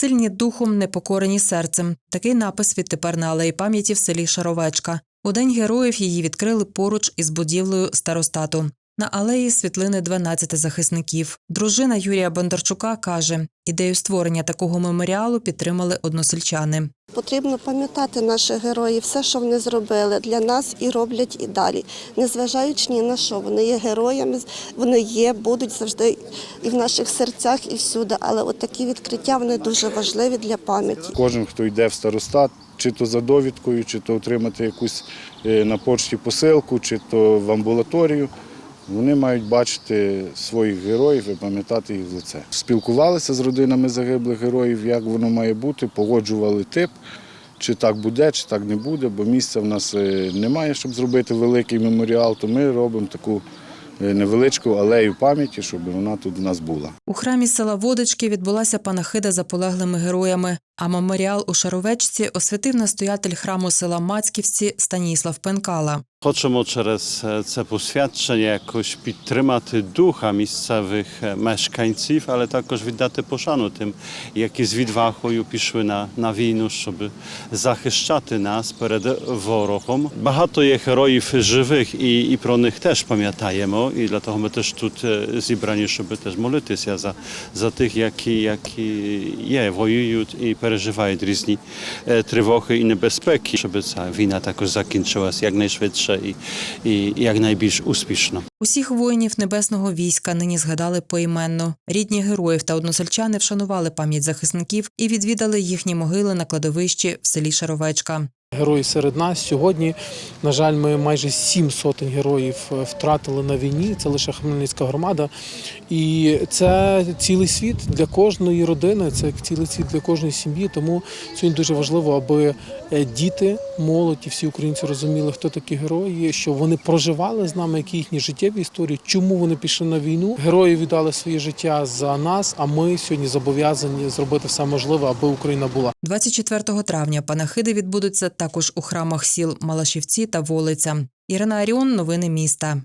Сильні духом, непокорені серцем. Такий напис відтепер на алеї пам'яті в селі Шаровечка. У День героїв її відкрили поруч із будівлею старостату. На алеї світлини 12 захисників. Дружина Юрія Бондарчука каже, ідею створення такого меморіалу підтримали односельчани. Потрібно пам'ятати наших героїв, все, що вони зробили для нас і роблять і далі. Незважаючи ні на що, вони є героями, вони є, будуть завжди і в наших серцях, і всюди. Але от такі відкриття вони дуже важливі для пам'яті. Кожен, хто йде в старостат, чи то за довідкою, чи то отримати якусь е, на почті посилку, чи то в амбулаторію. Вони мають бачити своїх героїв і пам'ятати їх за це. Спілкувалися з родинами загиблих героїв, як воно має бути, погоджували тип, чи так буде, чи так не буде, бо місця в нас е, немає, щоб зробити великий меморіал, то ми робимо таку е, невеличку алею пам'яті, щоб вона тут в нас була. У храмі села Водички відбулася панахида за полеглими героями, а меморіал у Шаровечці освятив настоятель храму села Мацьківці Станіслав Пенкала. Хочемо через е, це посвячення якось підтримати духа місцевих е, мешканців, але також віддати пошану тим, які з відвагою пішли на, на війну, щоб захищати нас перед ворогом. Багато є героїв живих і, і про них теж пам'ятаємо. І dlatego ми теж тут е, зібрані, щоб теж молитися за, за тих, які, які є, воюють і переживають різні е, тривоги і небезпеки, щоб ця війна також закінчилась якнайшвидше і, і як найбільш успішно. Усіх воїнів небесного війська нині згадали поіменно. Рідні героїв та односельчани вшанували пам'ять захисників і відвідали їхні могили на кладовищі в селі Шаровечка. Герої серед нас сьогодні. На жаль, ми майже сім сотень героїв е, втратили на війні. Це лише Хмельницька громада. І це цілий світ для кожної родини, це цілий світ для кожної сім'ї. Тому сьогодні дуже важливо, аби е, діти, молодь і всі українці розуміли, хто такі герої, що вони проживали з нами, які їхні життєві історії, чому вони пішли на війну. Герої віддали своє життя за нас. А ми сьогодні зобов'язані зробити все можливе, аби Україна була. 24 травня панахиди відбудуться також у храмах сіл Малашівці та Волиця. Ірина Аріон, новини міста.